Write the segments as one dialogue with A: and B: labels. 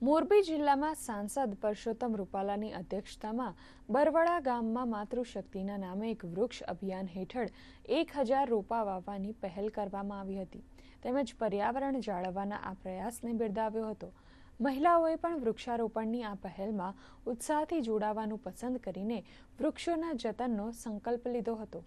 A: મોરબી જિલ્લામાં સાંસદ પરસોત્તમ રૂપાલાની અધ્યક્ષતામાં બરવડા ગામમાં માતૃશક્તિના નામે એક વૃક્ષ અભિયાન હેઠળ એક હજાર રોપા વાવવાની પહેલ કરવામાં આવી હતી. તેમજ પર્યાવરણ જાળવવાના આ પ્રયાસને બિરદાવ્યો હતો. મહિલાઓએ પણ વૃક્ષારોપણની આ પહેલમાં ઉત્સાહથી જોડાવાનું પસંદ કરીને વૃક્ષોના જતનનો સંકલ્પ લીધો હતો.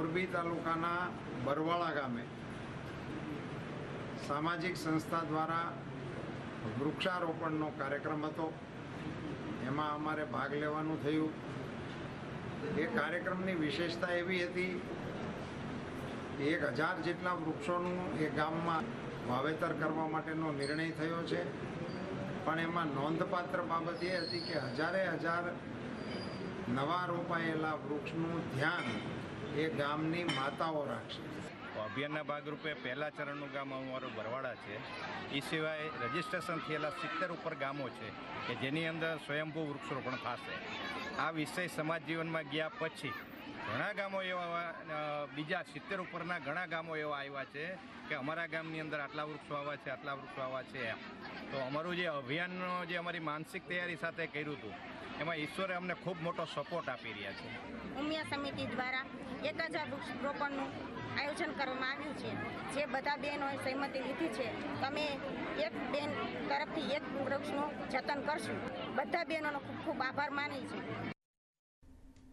B: મોરબી તાલુકાના બરવાળા ગામે સામાજિક સંસ્થા દ્વારા વૃક્ષારોપણનો કાર્યક્રમ હતો. એમાં અમારે ભાગ લેવાનું થયું. એ કાર્યક્રમની વિશેષતા એવી હતી, એક હજાર જેટલા વૃક્ષોનું એ ગામમાં વાવેતર કરવા માટેનો નિર્ણય થયો છે. પણ એમાં નોંધપાત્ર બાબત એ હતી કે હજારે હજાર નવા રોપાયેલા વૃક્ષનું ધ્યાન એ ગામની માતાઓ રાખશે
C: અભિયાનના ભાગરૂપે પહેલા ચરણનું ગામ અમારું બરવાડા છે. એ સિવાય રજીસ્ટ્રેશન થયેલા સિત્તેર ઉપર ગામો છે કે જેની અંદર સ્વયંભૂ વૃક્ષરોપણ થશે. આ વિષય સમાજ જીવનમાં ગયા પછી ઘણા ગામો એવા બીજા સિત્તેર ઉપરના ઘણા ગામો એવા આવ્યા છે કે અમારા ગામની અંદર આટલા વૃક્ષો આવ્યા છે આટલા વૃક્ષો આવા છે એમ. તો અમારું જે અભિયાનનો જે અમારી માનસિક તૈયારી સાથે કર્યું હતું એમાં ઈશ્વરે અમને ખૂબ મોટો સપોર્ટ આપી રહ્યા છે.
D: ઉમિયા સમિતિ દ્વારા એક હજાર વૃક્ષરોપણનું આયોજન કરવામાં આવ્યું છે. જે બધા બહેનોએ સહમતિ લીધી છે. તમે એક બેન તરફથી એક વૃક્ષનું જતન કરશું. બધા બહેનોનો ખૂબ ખૂબ આભાર માની છે